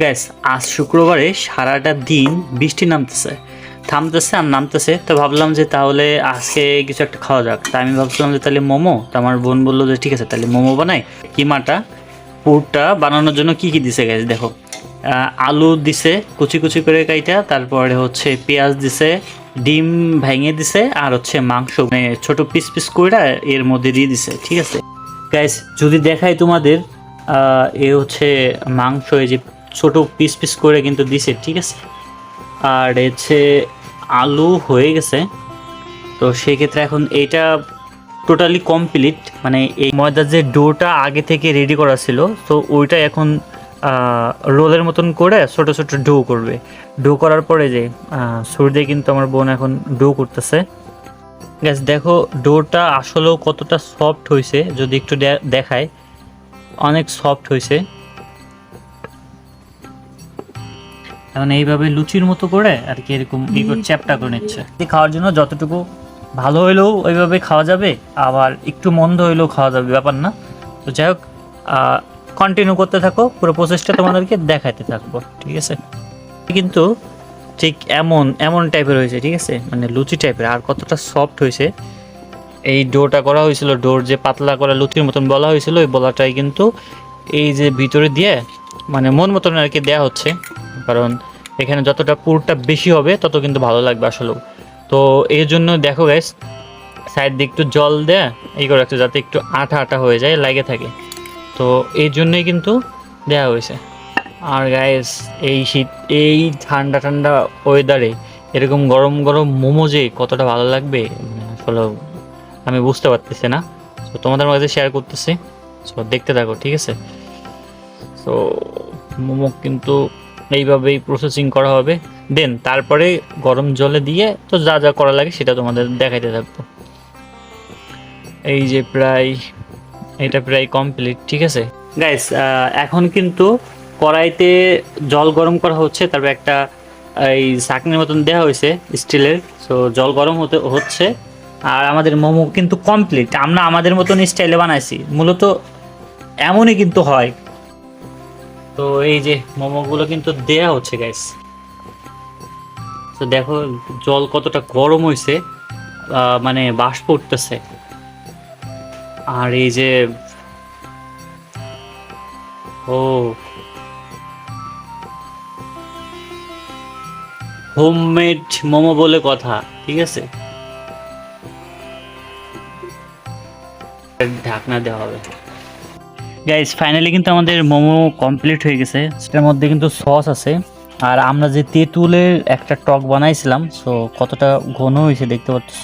Gas, আজ শুক্রবারে সারাটা দিন বৃষ্টি নামতেছে। থামতেছে আর নামতেছে, তো ভাবলাম যে তাহলে আজকে কিছু একটা খাওয়া যাক। তা আমি ভাবছিলাম যে তাহলে মোমো, তো আমার বোন বলল যে ঠিক আছে, তাহলে মোমো বানাই। কিমাটা, পুরটা বানানোর জন্য কি কি দিছে গ্যাস দেখো। আলু দিছে, কুচি কুচি করে কাইটা, তারপরে হচ্ছে পেঁয়াজ দিছে, ডিম ভেঙে দিছে, আর হচ্ছে মাংস মানে ছোটো পিস পিস করে এর মধ্যে দিয়ে দিছে, ঠিক আছে? গ্যাস যদি দেখাই তোমাদের এ হচ্ছে মাংস, এই যে ছোট পিস পিস করে কিন্তু দিছে, ঠিক আছে? আর হচ্ছে আলু হয়ে গেছে। তো সেই ক্ষেত্রে এখন এইটা টোটালি কমপ্লিট মানে এই ময়দার যে ডোটা আগে থেকে রেডি করা ছিল, তো ওইটা এখন রোলের মতন করে ছোট ছোট ডো করবে। ডো করার পরে যে সুর দিয়ে কিন্তু আমার বোন এখন ডো করতেছে। গ্যাস দেখো, ডোটা আসলেও কতটা সফট হয়েছে যদি একটু দেখায় অনেক সফট হয়েছে এখন এইভাবে লুচির মতো করে আর কি এরকম চ্যাপটা করে নিচ্ছে। খাওয়ার জন্য যতটুকু ভালো হইলেও ওইভাবে খাওয়া যাবে আবার একটু মন্দ হইলেও খাওয়া যাবে ব্যাপার না। তো যাই হোক কন্টিনিউ করতে থাকো পুরো প্রসেসটা তোমাদেরকে দেখাতে থাকব ঠিক আছে? কিন্তু ঠিক এমন এমন টাইপের হয়েছে ঠিক আছে? মানে লুচি টাইপের আর কতটা সফট হয়েছে। এই ডোটা করা হয়েছিল ডোর যে পাতলা করা লুচির মতন বলা হয়েছিল ওই বলাটাই কিন্তু এই যে ভিতরে দিয়ে মানে মন মতন আর কি দেওয়া হচ্ছে। কারণ এখানে যতটা পুরটা বেশি হবে, তত কিন্তু ভালো লাগবে আসলেও। তো এই জন্য দেখো গাইস সাইড দিয়ে একটু জল দেয়া, এই করে রাখছে যাতে একটু আঠা আঠা হয়ে যায়, লাগে থাকে। তো এই জন্যই কিন্তু দেয়া হয়েছে। আর গাইস এই শীত, এই ঠান্ডা ঠান্ডা ওয়েদারে এরকম গরম গরম মোমো যে কতটা ভালো লাগবে, আসলে আমি বুঝতে পারতেছি না। তো তোমাদের মাঝে শেয়ার করতেছি। সো দেখতে থাকো, ঠিক আছে? তো মোমো কিন্তু এইভাবেই প্রসেসিং করা হবে। দেন তারপরে গরম জলে দিয়ে তো যা যা করা লাগে সেটা তোমাদের দেখাইতে থাকব। এই যে প্রায়, এটা প্রায় কমপ্লিট ঠিক আছে? গাইস এখন কিন্তু কড়াইতে জল গরম করা হচ্ছে, তারপর একটা এই চাকনির মতন দেওয়া হয়েছে স্টিলের সো জল গরম হতে, হচ্ছে। আর আমাদের মোমো কিন্তু কমপ্লিট আমরা আমাদের মতন স্টাইলে বানাইছি। মূলত এমনই কিন্তু হয়। তো এই যে মোমোগুলো কিন্তু দেয়া হচ্ছে গাইস তো দেখো, জল কতটা গরম হয়েছে মানে বাষ্প উঠতেছে। আর এই যে, ও হোমমেড মোমো বলে কথা, ঠিক আছে? ঢাকনা দেওয়া হবে। গাইস ফাইনালি কিন্তু আমাদের মোমো কমপ্লিট হয়ে গেছে। সেটার মধ্যে কিন্তু সস আছে। আর আমরা যে তেঁতুলের একটা টক বানাইছিলাম সো কতটা ঘন হয়েছে দেখতে পাচ্ছ।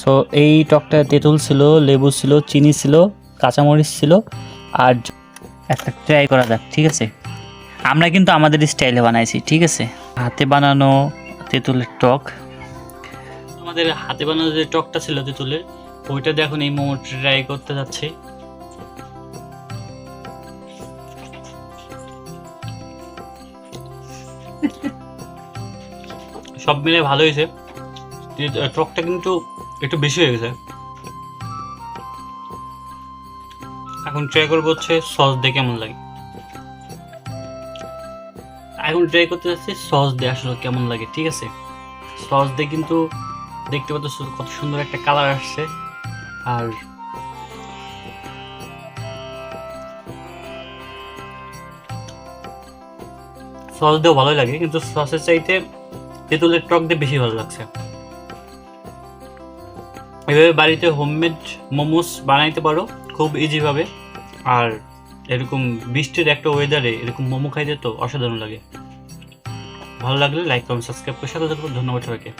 সো এই টকটা তেঁতুল ছিল, লেবু ছিল, চিনি ছিল, কাঁচামরিচ ছিল, আর একটা ট্রাই করা যাক, ঠিক আছে? আমরা কিন্তু আমাদের স্টাইলে বানাইছি, ঠিক আছে? হাতে বানানো তেঁতুলের টক। আমাদের হাতে বানানো যে টকটা ছিল তেঁতুলের, ওইটা দেখুন এই মোমো ট্রাই করতে যাচ্ছে। সব মিলে ভালো হয়েছে। টকটা কিন্তু একটু বেশি হয়ে গেছে। এখন ট্রাই করব হচ্ছে সস দিয়ে কেমন লাগে। এখন ট্রাই করতে যাচ্ছি সস দিয়ে আসলে কেমন লাগে, ঠিক আছে? সস দিয়ে কিন্তু দেখতে পাচ্ছ কত সুন্দর একটা কালার আসছে। আর সস দিয়েও ভালোই লাগে, কিন্তু সসের চাইতে তেঁতুলের টক দিয়ে বেশি ভালো লাগছে। এভাবে বাড়িতে হোমমেড মোমোস বানাইতে পারো, খুব ইজিভাবে আর এরকম বৃষ্টির একটা ওয়েদারে এরকম মোমো খাইতে তো অসাধারণ লাগে। ভালো লাগলে লাইক কমেন্ট সাবস্ক্রাইব করে সাথে ধন্যবাদ সবাইকে।